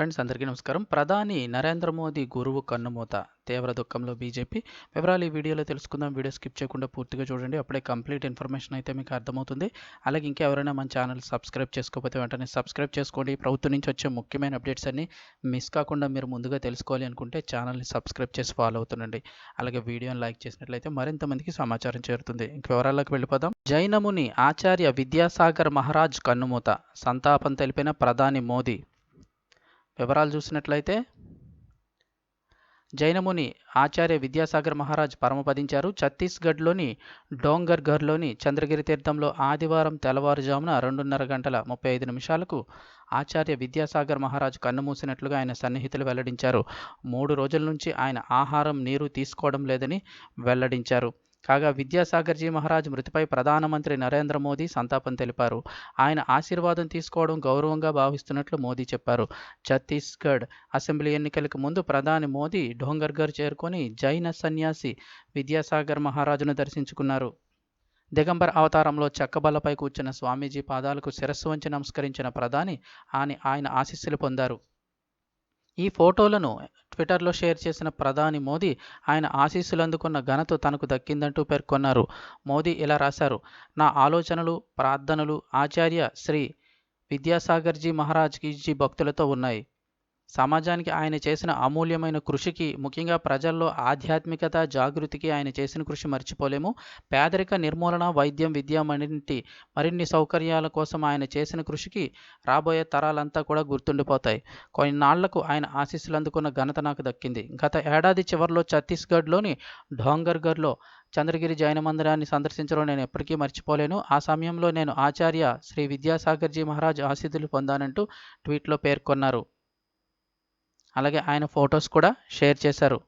Friends అందరికీ నమస్కారం. ప్రధాని నరేంద్ర మోదీ గురువు కన్నుమూత తీవ్ర దుఃఖంలో బీజేపీ. వివరాలు ఈ వీడియోలో తెలుసుకుందాం. వీడియో స్కిప్ చేయకుండా పూర్తిగా చూడండి. అప్పుడే కంప్లీట్ ఇన్ఫర్మేషన్ అయితే మీకు అర్థమవుతుంది. అలాగే ఇంకా ఎవరైనా మన ఛానల్ సబ్స్క్రైబ్ చేసుకోకపోతే వెంటనే సబ్స్క్రైబ్ చేసుకోండి. ప్రభుత్వం నుంచి వచ్చే ముఖ్యమైన అప్డేట్స్ అన్ని మిస్ కాకుండా మీరు ముందుగా తెలుసుకోవాలి అనుకుంటే ఛానల్ని సబ్స్క్రైబ్ చేసి ఫాలో అవుతుండండి. అలాగే వీడియోని లైక్ చేసినట్లయితే మరింత మందికి సమాచారం చేరుతుంది. ఇంక వివరాల్లోకి వెళ్ళిపోదాం. జైనముని ఆచార్య విద్యాసాగర్ మహారాజ్ కన్నుమూత. సంతాపం తెలిపిన ప్రధాని మోదీ. వివరాలు చూసినట్లయితే జైనముని ఆచార్య విద్యాసాగర్ మహారాజ్ పరమపదించారు. ఛత్తీస్గఢ్లోని డోంగర్ఘర్లోని చంద్రగిరి తీర్థంలో ఆదివారం తెల్లవారుజామున రెండున్నర గంటల ముప్పై ఐదు నిమిషాలకు ఆచార్య విద్యాసాగర్ మహారాజ్ కన్నుమూసినట్లుగా ఆయన సన్నిహితులు వెల్లడించారు. మూడు రోజుల నుంచి ఆయన ఆహారం నీరు తీసుకోవడం లేదని వెల్లడించారు. కాగా విద్యాసాగర్జీ మహారాజ్ మృతిపై ప్రధానమంత్రి నరేంద్ర మోదీ సంతాపం తెలిపారు. ఆయన ఆశీర్వాదం తీసుకోవడం గౌరవంగా భావిస్తున్నట్లు మోదీ చెప్పారు. ఛత్తీస్గఢ్ అసెంబ్లీ ఎన్నికలకు ముందు ప్రధాని మోదీ డోంగర్గర్ చేరుకొని జైన సన్యాసి విద్యాసాగర్ మహారాజును దర్శించుకున్నారు. దిగంబర్ అవతారంలో చెక్కబల్లపై కూర్చున్న స్వామీజీ పాదాలకు శిరస్సు వంచి నమస్కరించిన ప్రధాని ఆయన ఆయన ఆశీస్సులు పొందారు. ఈ ఫోటోలను ట్విట్టర్లో షేర్ చేసిన ప్రధాని మోదీ ఆయన ఆశీస్సులు అందుకున్న ఘనత తనకు దక్కిందంటూ పేర్కొన్నారు. మోదీ ఇలా రాశారు నా ఆలోచనలు ప్రార్థనలు ఆచార్య శ్రీ విద్యాసాగర్జీ మహారాజ్జీ భక్తులతో ఉన్నాయి. సమాజానికి ఆయన చేసిన అమూల్యమైన కృషికి ముఖ్యంగా ప్రజల్లో ఆధ్యాత్మికత జాగృతికి ఆయన చేసిన కృషి మర్చిపోలేము. పేదరిక నిర్మూలన వైద్యం విద్య మరిన్ని మరిన్ని సౌకర్యాల కోసం ఆయన చేసిన కృషికి రాబోయే తరాలంతా కూడా గుర్తుండిపోతాయి. కొన్నాళ్ళకు ఆయన ఆశీస్సులు అందుకున్న ఘనత నాకు దక్కింది. గత ఏడాది చివరిలో ఛత్తీస్గఢ్లోని ఢోంగర్గర్లో చంద్రగిరి జైన మందిరాన్ని సందర్శించడం నేను ఎప్పటికీ మర్చిపోలేను. ఆ సమయంలో నేను ఆచార్య శ్రీ విద్యాసాగర్జీ మహారాజ్ ఆశీస్సులు పొందానంటూ ట్వీట్లో పేర్కొన్నారు. అలాగే ఆయన ఫొటోస్ కూడా షేర్ చేశారు.